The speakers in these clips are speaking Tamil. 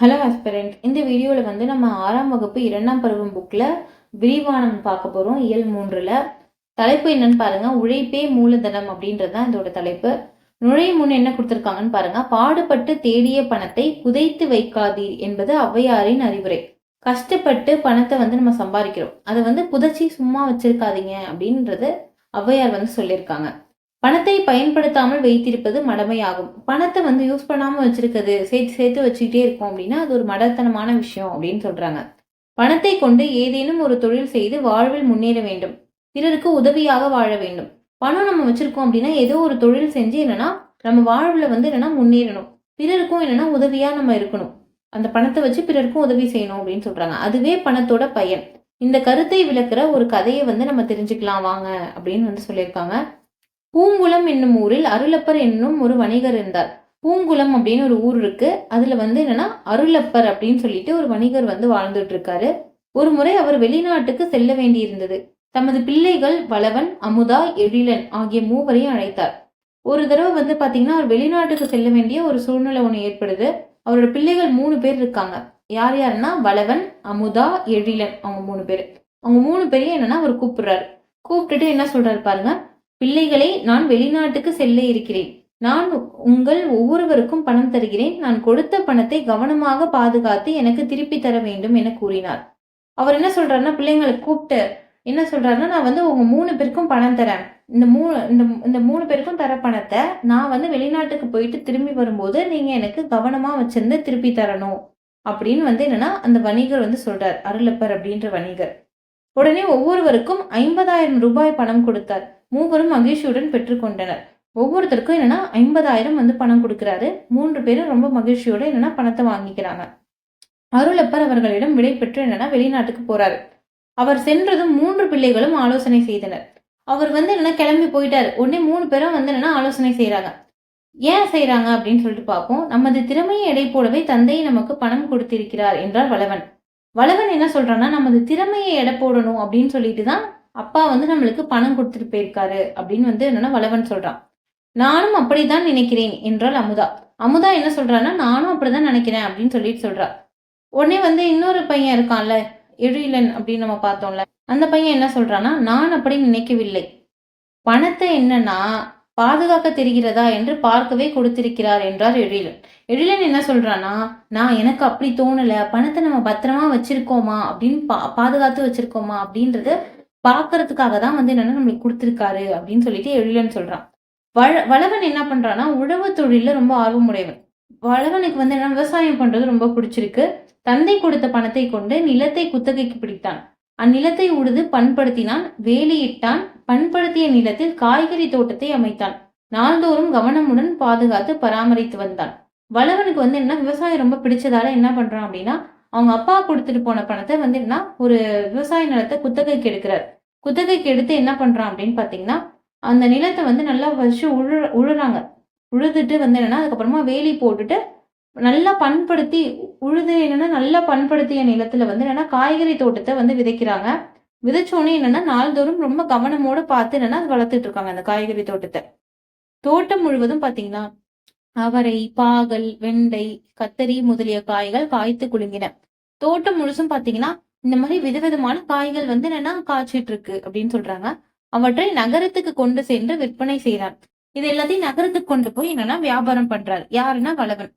ஹலோ ஆஸ்பிரண்ட் இந்த வீடியோவில் வந்து நம்ம ஆறாம் வகுப்பு இரண்டாம் பருவம் புக்கில் விரிவானம் பார்க்க போகிறோம் இயல் மூன்றில். தலைப்பு என்னன்னு பாருங்கள் உழைப்பே மூலதனம் அப்படின்றது தான் இதோட தலைப்பு. நுழையும் முன் என்ன கொடுத்துருக்காங்கன்னு பாருங்கள் பாடுபட்டு தேடிய பணத்தை புதைத்து வைக்காதீர் என்பது ஔவையாரின் அறிவுரை. கஷ்டப்பட்டு பணத்தை வந்து நம்ம சம்பாதிக்கிறோம். அதை வந்து புதைச்சி சும்மா வச்சிருக்காதீங்க அப்படின்றது ஔவையார் வந்து சொல்லியிருக்காங்க. பணத்தை பயன்படுத்தாமல் வைத்திருப்பது மடமையாகும். பணத்தை வந்து யூஸ் பண்ணாமல் வச்சிருக்கிறது சேர்த்து சேர்த்து வச்சுக்கிட்டே இருக்கோம் அப்படின்னா அது ஒரு மடத்தனமான விஷயம் அப்படின்னு சொல்றாங்க. பணத்தை கொண்டு ஏதேனும் ஒரு தொழில் செய்து வாழ்வில் முன்னேற வேண்டும். பிறருக்கு உதவியாக வாழ வேண்டும். பணம் நம்ம வச்சிருக்கோம் அப்படின்னா ஏதோ ஒரு தொழில் செஞ்சு என்னன்னா நம்ம வாழ்வில் வந்து என்னன்னா முன்னேறணும். பிறருக்கும் என்னன்னா உதவியா நம்ம இருக்கணும். அந்த பணத்தை வச்சு பிறருக்கும் உதவி செய்யணும் அப்படின்னு சொல்றாங்க. அதுவே பணத்தோட பயன். இந்த கருத்தை விளக்குற ஒரு கதையை வந்து நம்ம தெரிஞ்சுக்கலாம் வாங்க அப்படின்னு வந்து சொல்லியிருக்காங்க. பூங்குளம் என்னும் ஊரில் அருளப்பர் என்னும் ஒரு வணிகர் இருந்தார். பூங்குளம் அப்படின்னு ஒரு ஊர் இருக்கு. அதுல வந்து என்னன்னா அருளப்பர் அப்படின்னு சொல்லிட்டு ஒரு வணிகர் வந்து வாழ்ந்துட்டு இருக்காரு ஒரு முறை அவர் வெளிநாட்டுக்கு செல்ல வேண்டியிருந்தது. தமது பிள்ளைகள் வளவன் அமுதா எழிலன் ஆகிய மூவரையும் அழைத்தார். ஒரு தடவை வந்து பாத்தீங்கன்னா அவர் வெளிநாட்டுக்கு செல்ல வேண்டிய ஒரு சூழ்நிலை ஒன்று ஏற்படுது. அவரோட பிள்ளைகள் மூணு பேர் இருக்காங்க. யார் யாருன்னா வளவன் அமுதா எழிலன் அவங்க மூணு பேர். அவங்க மூணு பேரையும் என்னன்னா அவர் கூப்பிடுறாரு. கூப்பிட்டுட்டு என்ன சொல்றாரு பாருங்க பிள்ளைகளை நான் வெளிநாட்டுக்கு செல்ல இருக்கிறேன். நான் உங்கள் ஒவ்வொருவருக்கும் பணம் தருகிறேன். நான் கொடுத்த பணத்தை கவனமாக பாதுகாத்து எனக்கு திருப்பி தர வேண்டும் என கூறினார். அவர் என்ன சொல்றாருன்னா பிள்ளைங்களை கூப்பிட்டு என்ன சொல்றாருன்னா நான் வந்து உங்க மூணு பேருக்கும் பணம் தரேன். இந்த மூணு இந்த இந்த மூணு பேருக்கும் தர பணத்தை நான் வந்து வெளிநாட்டுக்கு போயிட்டு திரும்பி வரும்போது நீங்க எனக்கு கவனமா வச்சிருந்து திருப்பி தரணும். அப்படின்னு வந்து என்னன்னா அந்த வணிகர் வந்து சொல்றார். அருளப்பர் அப்படின்ற வணிகர். உடனே ஒவ்வொருவருக்கும் ஐம்பதாயிரம் ரூபாய் பணம் கொடுத்தார். மூவரும் மகிழ்ச்சியுடன் பெற்றுக்கொண்டனர் ஒவ்வொருத்தருக்கும் என்னன்னா ஐம்பதாயிரம் வந்து பணம் கொடுக்கிறாரு. மூன்று பேரும் ரொம்ப மகிழ்ச்சியோட என்னன்னா பணத்தை வாங்கிக்கிறாங்க. அருளப்பர் அவர்களிடம் விடை பெற்று என்னன்னா வெளிநாட்டுக்கு போறாரு. அவர் சென்றதும் மூன்று பிள்ளைகளும் ஆலோசனை செய்தனர். அவர் வந்து என்னன்னா கிளம்பி போயிட்டாரு. உடனே மூணு பேரும் வந்து என்னன்னா ஆலோசனை செய்யறாங்க ஏன் செய்யறாங்க அப்படின்னு சொல்லிட்டு பார்ப்போம். நமது திறமையை எடை போடவே தந்தை நமக்கு பணம் கொடுத்திருக்கிறார் என்றார் வளவன் வளவன் என்ன சொல்கிறான்னா நமது திறமையை எடை போடணும் அப்படின்னு சொல்லிட்டு தான் அப்பா வந்து நம்மளுக்கு பணம் கொடுத்துட்டு போயிருக்காரு அப்படின்னு வந்து என்னன்னா வளவன் சொல்கிறான் நானும் அப்படிதான் நினைக்கிறேன் என்றால் அமுதா. அமுதா என்ன சொல்கிறான்னா நானும் அப்படிதான் நினைக்கிறேன் அப்படின்னு சொல்லிட்டு சொல்கிறா உடனே வந்து இன்னொரு பையன் இருக்கான்ல எழிலன் அப்படின்னு நம்ம பார்த்தோம்ல அந்த பையன் என்ன சொல்கிறான்னா நான் அப்படி நினைக்கவில்லை. பணத்தை என்னன்னா பாதுகாக்க தெரிகிறதா என்று பார்க்கவே கொடுத்திருக்கிறார் என்றார் எழிலன். எழிலன் என்ன சொல்றானா நான் எனக்கு அப்படி தோணல. பணத்தை நம்ம பத்திரமா வச்சிருக்கோமா? அப்படின்னு பா பாதுகாத்து வச்சிருக்கோமா? அப்படின்றத பாக்குறதுக்காக தான் வந்து என்னன்னா நம்மளுக்கு கொடுத்துருக்காரு அப்படின்னு சொல்லிட்டு எழிலன் சொல்றான். வள வளவன் என்ன பண்றான்னா உழவு தொழில ரொம்ப ஆர்வமுடையவன். வளவனுக்கு வந்து என்ன விவசாயம் பண்றது ரொம்ப பிடிச்சிருக்கு. தந்தை கொடுத்த பணத்தை கொண்டு நிலத்தை குத்தகைக்கு பிடித்தான். அந்நிலத்தை உழுது பண்படுத்தினான். வேலியிட்டான். பண்படுத்திய நிலத்தில் காய்கறி தோட்டத்தை அமைத்தான் நாள்தோறும் கவனமுடன் பாதுகாத்து பராமரித்து வந்தான் வளவனுக்கு வந்து என்ன விவசாயம் ரொம்ப பிடிச்சதால என்ன பண்றான் அப்படின்னா அவங்க அப்பா கொடுத்துட்டு போன பணத்தை வந்து என்ன ஒரு விவசாய நிலத்தை குத்தகைக்கு எடுக்கிறார். குத்தகைக்கு எடுத்து என்ன பண்றான் அப்படின்னு பாத்தீங்கன்னா அந்த நிலத்தை வந்து நல்லா வச்சு உழு உழுறாங்க. உழுதுட்டு வந்து என்னன்னா அதுக்கப்புறமா வேலி போட்டுட்டு நல்லா பண்படுத்தி உழுது என்னன்னா நல்லா பண்படுத்திய நிலத்துல வந்து என்னன்னா காய்கறி தோட்டத்தை வந்து விதைக்கிறாங்க. விதைச்சோன்னே என்னன்னா நாள்தோறும் ரொம்ப கவனமோட பார்த்து என்னன்னா அது வளர்த்துட்டு இருக்காங்க அந்த காய்கறி தோட்டத்தை. தோட்டம் முழுவதும் பாத்தீங்கன்னா அவரை பாகல் வெண்டை கத்தரி முதலிய காய்கள் காய்த்து குலுங்கின. தோட்டம் முழுசும் பாத்தீங்கன்னா இந்த மாதிரி விதவிதமான காய்கள் வந்து என்னன்னா காய்ச்சிட்டு இருக்கு அப்படின்னு சொல்றாங்க. அவற்றை நகரத்துக்கு கொண்டு சென்று விற்பனை செய்யறார் இது எல்லாத்தையும் நகரத்துக்கு கொண்டு போய் என்னன்னா வியாபாரம் பண்றாரு. யாருன்னா வளவன்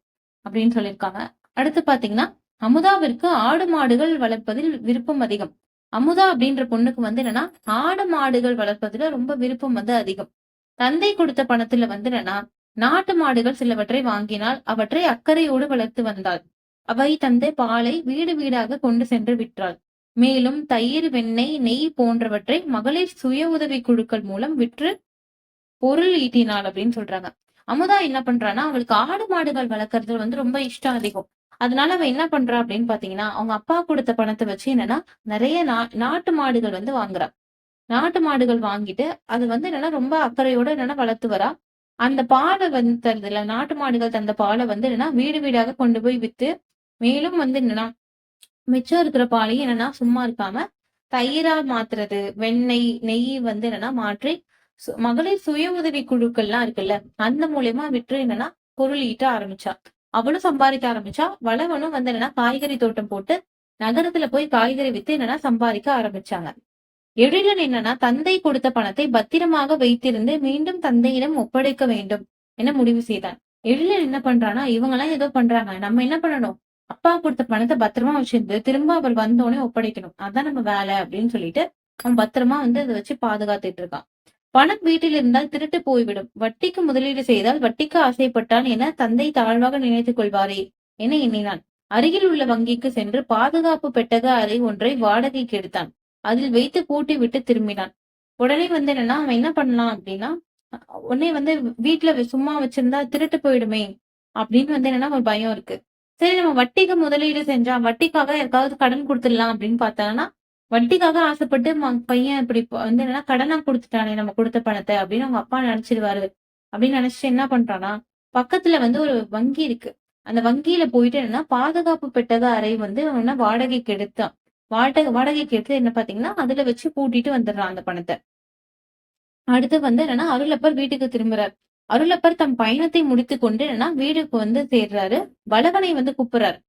அப்படின்னு சொல்லியிருக்காங்க. அடுத்து பாத்தீங்கன்னா அமுதாவிற்கு ஆடு மாடுகள் வளர்ப்பதில் விருப்பம் அதிகம். அமுதா அப்படின்ற பொண்ணுக்கு வந்து என்னன்னா ஆடு மாடுகள் வளர்ப்பதுல ரொம்ப விருப்பம் வந்து அதிகம். தந்தை கொடுத்த பணத்துல வந்து என்னன்னா நாட்டு மாடுகள் சிலவற்றை வாங்கினால் அவற்றை அக்கறையோடு வளர்த்து வந்தாள். அவை தந்தை பாலை வீடு வீடாக கொண்டு சென்று விற்றாள். மேலும் தயிர் வெண்ணெய் நெய் போன்றவற்றை மகளிர் சுய உதவி குழுக்கள் மூலம் விற்று பொருள் ஈட்டினாள் அப்படின்னு சொல்றாங்க. அமுதா என்ன பண்றான்னா அவளுக்கு ஆடு மாடுகள் வளர்க்கறது வந்து ரொம்ப இஷ்டம் அதிகம். அதனால அவ என்ன பண்றா அப்படின்னு பாத்தீங்கன்னா அவங்க அப்பா கொடுத்த பணத்தை வச்சு என்னன்னா நிறைய நா நாட்டு மாடுகள் வந்து வாங்குறா. நாட்டு மாடுகள் வாங்கிட்டு அது வந்து என்னன்னா ரொம்ப அக்கறையோட என்னன்னா வளர்த்து வரா. அந்த பாலை வந்து தருதுல நாட்டு மாடுகள் தந்த பாலை வந்து என்னன்னா வீடு வீடாக கொண்டு போய் வித்து மேலும் வந்து என்னன்னா மிச்சம் இருக்கிற பாலையும் என்னன்னா சும்மா இருக்காம தயிரா மாத்துறது வெண்ணெய் நெய் வந்து என்னன்னா மாற்றி சு- மகளிர் சுய உதவி குழுக்கள்லாம் இருக்குல்ல அந்த மூலியமா விற்று என்னன்னா பொருள் ஈட்ட ஆரம்பிச்சா. அவளும் சம்பாதிக்க ஆரம்பிச்சா வளவனும் வந்து என்னன்னா காய்கறி தோட்டம் போட்டு நகரத்துல போய் காய்கறி வித்து என்னன்னா சம்பாதிக்க ஆரம்பிச்சாங்க. எழிலன் என்னன்னா தந்தை கொடுத்த பணத்தை பத்திரமாக வைத்திருந்து மீண்டும் தந்தையிடம் ஒப்படைக்க வேண்டும் என முடிவு செய்தான். எழிலன் என்ன பண்றானா இவங்க எல்லாம் ஏதோ பண்றாங்க. நம்ம என்ன பண்ணணும்? அப்பா கொடுத்த பணத்தை பத்திரமா வச்சிருந்து திரும்ப அவர் வந்தோடனே ஒப்படைக்கணும். அதான் நம்ம வேலை அப்படின்னு சொல்லிட்டு அவன் பத்திரமா வந்து அதை வச்சு பாதுகாத்துட்டு இருக்கான். பணம் வீட்டில் இருந்தால் திருட்டு போய்விடும். வட்டிக்கு முதலீடு செய்தால் வட்டிக்கு ஆசைப்பட்டான் என தந்தை தாழ்வாக நினைத்துக் கொள்வாரே என எண்ணினான். அருகில் உள்ள வங்கிக்கு சென்று பாதுகாப்பு பெட்டக அறை ஒன்றை வாடகைக்கு எடுத்தான். அதில் வைத்து பூட்டி விட்டு திரும்பினான். உடனே வந்து என்னன்னா அவன் என்ன பண்ணலாம் அப்படின்னா உடனே வந்து வீட்டுல சும்மா வச்சிருந்தா திருட்டு போயிடுமே அப்படின்னு வந்து என்னன்னா ஒரு பயம் இருக்கு. சரி நம்ம வட்டிக்கு முதலீடு செஞ்சா வட்டிக்காக யாருக்காவது கடன் கொடுத்துடலாம் அப்படின்னு பார்த்தாங்கன்னா வட்டிக்காக ஆசைப்பட்டு பையன் இப்படி வந்து என்னன்னா கடனா கொடுத்துட்டானே நம்ம கொடுத்த பணத்தை அப்படின்னு அவங்க அப்பா நினைச்சிருவாரு. அப்படின்னு நினைச்சிட்டு என்ன பண்றானா பக்கத்துல வந்து ஒரு வங்கி இருக்கு. அந்த வங்கியில போயிட்டு என்னன்னா பாதுகாப்பு பெட்டக அறை வந்து அவன வாடகைக்கு எடுத்தான். வாடகை வாடகைக்கு எடுத்து என்ன பாத்தீங்கன்னா அதுல வச்சு கூட்டிட்டு வந்துடுறான் அந்த பணத்தை. அடுத்து வந்து என்னன்னா அருளப்பர் வீட்டுக்கு திரும்புறாரு. அருளப்பர் தம் பயணத்தை முடித்து கொண்டு என்னன்னா வீடுக்கு வந்து சேர்றாரு. வளவனை வந்து கூப்பிடுறாரு.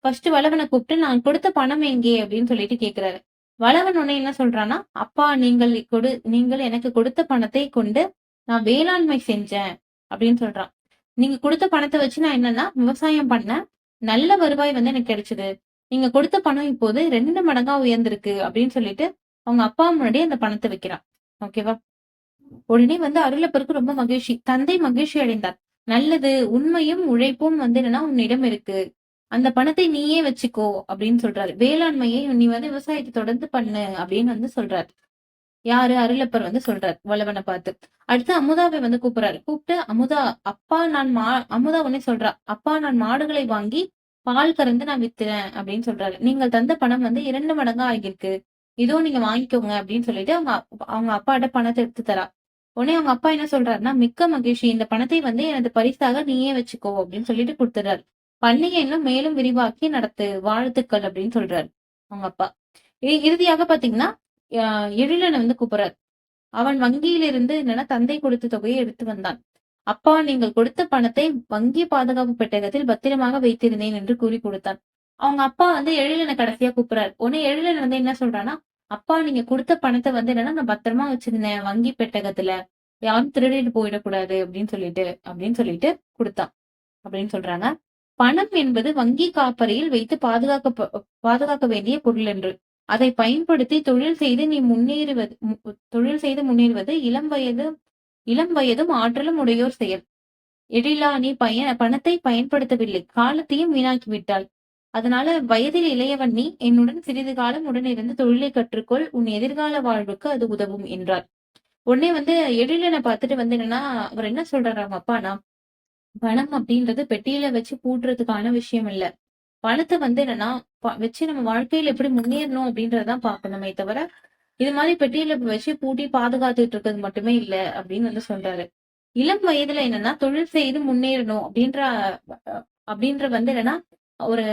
ஃபர்ஸ்ட் வளவனை கூப்பிட்டு நான் கொடுத்த பணம் எங்கே? அப்படின்னு சொல்லிட்டு கேக்குறாரு. வளவன் உடனே என்ன சொல்றான்னா அப்பா நீங்கள் கொடு நீங்கள் எனக்கு கொடுத்த பணத்தை கொண்டு நான் வேளாண்மை செஞ்சேன் அப்படின்னு சொல்றான். நீங்க கொடுத்த பணத்தை வச்சு நான் என்னன்னா விவசாயம் பண்ணேன். நல்ல வருவாய் வந்து எனக்கு கிடைச்சது. நீங்க கொடுத்த பணம் இப்போது ரெண்டு மடங்கா உயர்ந்திருக்கு அப்படின்னு சொல்லிட்டு அவங்க அப்பா முன்னாடி அந்த பணத்தை வைக்கிறான். ஓகேவா? உடனே வந்து அருளப்பருக்கு ரொம்ப மகிழ்ச்சி. தந்தை மகிழ்ச்சி அடைந்தார். நல்லது உண்மையும் உழைப்பும் வந்து என்னன்னா உன்னிடம் இருக்கு. அந்த பணத்தை நீயே வச்சுக்கோ அப்படின்னு சொல்றாரு. வேளாண்மையை நீ வந்து விவசாயத்தை தொடர்ந்து பண்ணு அப்படின்னு வந்து சொல்றாரு. யாரு? அருளப்பர் வந்து சொல்றாரு வளவனை பார்த்து. அடுத்து அமுதாவை வந்து கூப்பிடுறாரு. கூப்பிட்டு அமுதா அப்பா நான் மா அமுதா உடனே சொல்றா அப்பா நான் மாடுகளை வாங்கி பால் கறந்து நான் வித்துறேன் அப்படின்னு சொல்றாரு. நீங்கள் தந்த பணம் வந்து இரண்டு மடங்கா ஆகியிருக்கு. இதோ நீங்க வாங்கிக்கோங்க அப்படின்னு சொல்லிட்டு அவங்க அவங்க அப்பாட்ட பணத்தை எடுத்து தரா. உடனே அவங்க அப்பா என்ன சொல்றாருன்னா மிக்க மகிழ்ச்சி. இந்த பணத்தை வந்து எனது பரிசாக நீயே வச்சுக்கோ அப்படின்னு சொல்லிட்டு கொடுத்துறாரு. பண்ணையை இன்னும் மேலும் விரிவாக்கி நடத்து வாழ்த்துக்கள் அப்படின்னு சொல்றாரு அவங்க அப்பா. இறுதியாக பாத்தீங்கன்னா எழிலனை வந்து கூப்பிடுறாரு. அவன் வங்கியிலிருந்து என்னன்னா தந்தை கொடுத்த தொகையை எடுத்து வந்தான். அப்பா நீங்கள் கொடுத்த பணத்தை வங்கி பாதுகாப்பு பெட்டகத்தில் பத்திரமாக வைத்திருந்தேன் என்று கூறி கொடுத்தான். அவங்க அப்பா வந்து எழிலனை கடைசியா கூப்பிடுறாரு. உடனே எழிலன் வந்து என்ன சொல்றான்னா அப்பா நீங்க கொடுத்த பணத்தை வந்து என்னன்னா நான் பத்திரமா வச்சிருந்தேன் வங்கி பெட்டகத்துல. யாரும் திருடிட்டு போயிடக்கூடாது அப்படின்னு சொல்லிட்டு அப்படின்னு சொல்லிட்டு கொடுத்தான். அப்படின்னு சொல்றாங்க. பணம் என்பது வங்கி காப்பறையில் வைத்து பாதுகாக்க பாதுகாக்க வேண்டிய பொருள் என்று. அதை பயன்படுத்தி தொழில் செய்து நீ முன்னேறுவது தொழில் செய்து முன்னேறுவது இளம் வயது இளம் வயதும் ஆற்றலும் உடையோர் செயல். எழிலா நீ பய பணத்தை பயன்படுத்தவில்லை. காலத்தையும் வீணாக்கி விட்டாள் அதனால வயதில் இளையவன் நீ என்னுடன் சிறிது காலம் உடன் இருந்து தொழிலை கற்றுக்கொள். உன் எதிர்கால வாழ்வுக்கு அது உதவும் என்றார். உடனே வந்து எழிலனை பார்த்துட்டு வந்து என்னன்னா அவர் என்ன சொல்றாரு அவங்க அப்பானா பணம் அப்படின்றது பெட்டியில வச்சு பூட்டுறதுக்கான விஷயம் இல்ல. பணத்தை வந்து என்னன்னா வச்சு நம்ம வாழ்க்கையில எப்படி முன்னேறணும் அப்படின்றதான் பாக்கணுமே தவிர இது மாதிரி பெட்டியில வச்சு பூட்டி பாதுகாத்துட்டு இருக்கிறது மட்டுமே இல்ல அப்படின்னு வந்து சொல்றாரு. இளம் வயதுல என்னன்னா தொழில் செய்து முன்னேறணும் அப்படின்ற அப்படின்ற வந்து என்னன்னா ஒரு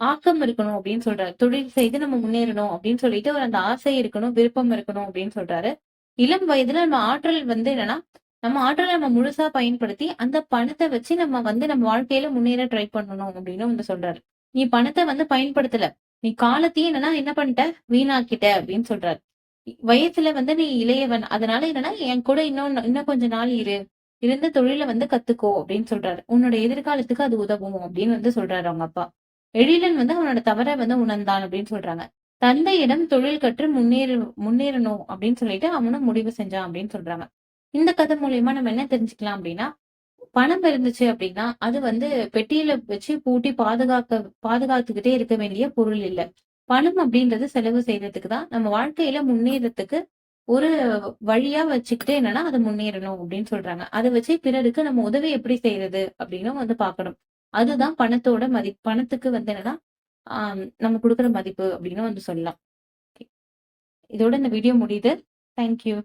ஆக்கம் இருக்கணும் அப்படின்னு சொல்றாரு. தொழில் செய்து நம்ம முன்னேறணும் அப்படின்னு சொல்லிட்டு ஒரு அந்த ஆசை இருக்கணும் விருப்பம் இருக்கணும் அப்படின்னு சொல்றாரு. இளம் வயதுல நம்ம ஆற்றல் வந்து என்னன்னா நம்ம ஆற்றலை நம்ம முழுசா பயன்படுத்தி அந்த பணத்தை வச்சு நம்ம வந்து நம்ம வாழ்க்கையில முன்னேற ட்ரை பண்ணணும் அப்படின்னு வந்து சொல்றாரு. நீ பணத்தை வந்து பயன்படுத்தல. நீ காலத்தையும் என்னன்னா என்ன பண்ணிட்ட? வீணாக்கிட்ட அப்படின்னு சொல்றாரு. வயசுல வந்து நீ இளையவன். அதனால என்னன்னா என் கூட இன்னும் இன்னும் கொஞ்ச நாள் இரு. இருந்த தொழில வந்து கத்துக்கோ அப்படின்னு சொல்றாரு. உன்னோட எதிர்காலத்துக்கு அது உதவும் அப்படின்னு வந்து சொல்றாரு அவங்க அப்பா. எழிலன் வந்து அவனோட தவற வந்து உணர்ந்தான் அப்படின்னு சொல்றாங்க. தந்தையிடம் தொழில் கற்று முன்னேற முன்னேறணும் அப்படின்னு சொல்லிட்டு அவனும் முடிவு செஞ்சான் அப்படின்னு சொல்றாங்க. இந்த கதை மூலியமா நம்ம என்ன தெரிஞ்சுக்கலாம் அப்படின்னா பணம் இருந்துச்சு அப்படின்னா அது வந்து பெட்டியில வச்சு பூட்டி பாதுகாக்க பாதுகாத்துக்கிட்டே இருக்க வேண்டிய பொருள் இல்லை. பணம் அப்படின்றது செலவு செய்யறதுக்கு தான் நம்ம வாழ்க்கையில முன்னேறதுக்கு ஒரு வழியா வச்சுக்கிட்டே என்னன்னா அதை முன்னேறணும் அப்படின்னு சொல்றாங்க. அதை வச்சு பிறருக்கு நம்ம உதவி எப்படி செய்யறது அப்படின்னு வந்து பாக்கணும் அதுதான் பணத்தோட மதி பணத்துக்கு வந்து என்னன்னா ஆஹ் நம்ம கொடுக்குற மதிப்பு அப்படின்னு வந்து சொல்லலாம். இதோட இந்த வீடியோ முடியுது. தேங்க்யூ